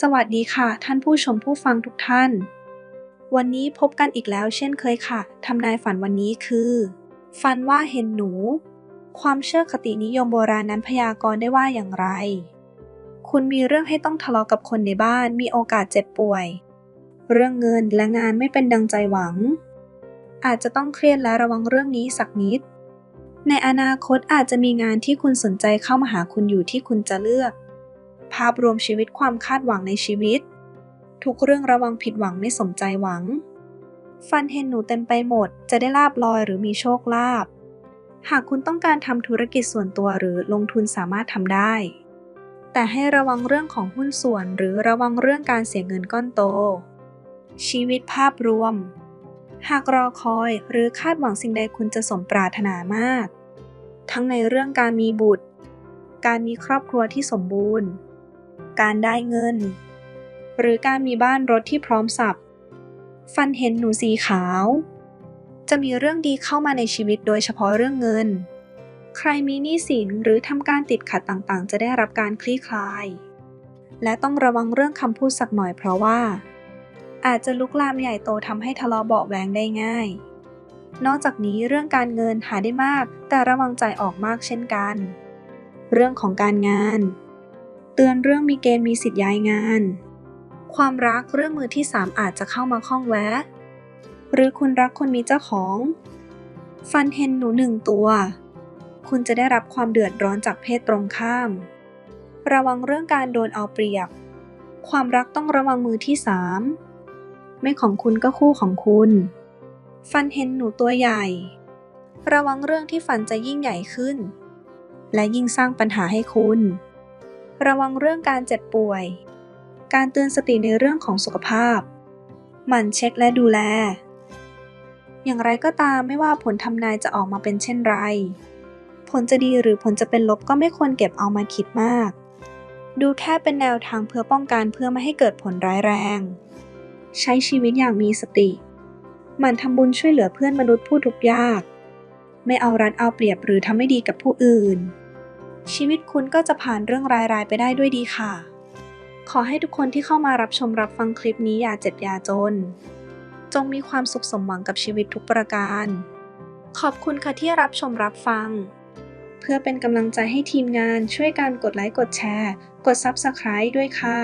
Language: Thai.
สวัสดีค่ะท่านผู้ชมผู้ฟังทุกท่าน วันนี้พบกันอีกแล้วเช่นเคยค่ะทำนายฝันวันนี้คือ ฝันว่าเห็นหนู ความเชื่อคตินิยมโบราณนั้นพยากรณ์ได้ว่าอย่างไร คุณมีเรื่องให้ต้องทะเลาะกับคนในบ้านมีโอกาสเจ็บป่วย เรื่องเงินและงานไม่เป็นดังใจหวัง อาจจะต้องเครียดและระวังเรื่องนี้สักนิด ในอนาคตอาจจะมีงานที่คุณสนใจเข้ามาหาคุณอยู่ที่คุณจะเลือก ภาพรวมชีวิตความคาดหวังในชีวิต ทุกเรื่องระวังผิดหวังไม่สมใจหวัง ฟันเห็นหนูเต็มไปหมด จะได้ลาบลอยหรือมีโชคลาภหากคุณต้องการทำธุรกิจส่วนตัวหรือลงทุนสามารถทำได้ แต่ให้ระวังเรื่องของหุ้นส่วนหรือระวังเรื่องการเสียเงินก้อนโต ชีวิตภาพรวม หากรอคอยหรือคาดหวังสิ่งใดคุณจะสมปรารถนามาก ทั้งในเรื่องการมีบุตร การมีครอบครัวที่สมบูรณ์ การได้เงิน หรือการมีบ้านรถที่พร้อมสับ ฟันเห็นหนูสีขาว จะมีเรื่องดีเข้ามาในชีวิตโดยเฉพาะเรื่องเงิน ใครมีหนี้สินหรือทำการติดขัดต่างๆ จะได้รับการคลี่คลาย และต้องระวังเรื่องคำพูดสักหน่อยเพราะว่า อาจจะลุกลามใหญ่โตทำให้ทะเลาะเบาะแวงได้ง่าย นอกจากนี้เรื่องการเงินหาได้มาก แต่ระวังใจออกมากเช่นกัน เรื่องของการงาน เตือนเรื่องมีเกณฑ์มีสิทธิ์ย้ายงาน ความรักเรื่องมือที่สามอาจจะเข้ามาข้องแวะ หรือคุณรักคนมีเจ้าของ ฟันเห็นหนูหนึ่งตัว คุณจะได้รับความเดือดร้อนจากเพศตรงข้าม ระวังเรื่องการโดนเอาเปรียบ ความรักต้องระวังมือที่สามไม่ของคุณก็คู่ของคุณ ฟันเห็นหนูตัวใหญ่ ระวังเรื่องที่ฝันจะยิ่งใหญ่ขึ้น และยิ่งสร้างปัญหาให้คุณ ระวังเรื่องการเจ็บป่วย การเตือนสติในเรื่องของสุขภาพ หมั่นเช็คและดูแล อย่างไรก็ตามไม่ว่าผลทำนายจะออกมาเป็นเช่นไร ผลจะดีหรือผลจะเป็นลบก็ไม่ควรเก็บเอามาคิดมาก ดูแค่เป็นแนวทางเพื่อป้องกันเพื่อไม่ให้เกิดผลร้ายแรง ใช้ชีวิตอย่างมีสติ หมั่นทำบุญช่วยเหลือเพื่อนมนุษย์ผู้ทุกข์ยาก ไม่เอารัดเอาเปรียบหรือทำไม่ดีกับผู้อื่น ชีวิตคุณก็จะผ่านเรื่องร้ายๆไปได้ด้วยดีค่ะ ขอให้ทุกคนที่เข้ามารับชมรับฟังคลิปนี้อย่าเจ็บอย่าจน จงมีความสุขสมหวังกับชีวิตทุกประการ ขอบคุณค่ะที่รับชมรับฟัง เพื่อเป็นกำลังใจให้ทีมงานช่วยการกดไลค์กดแชร์ กด Subscribe ด้วยค่ะ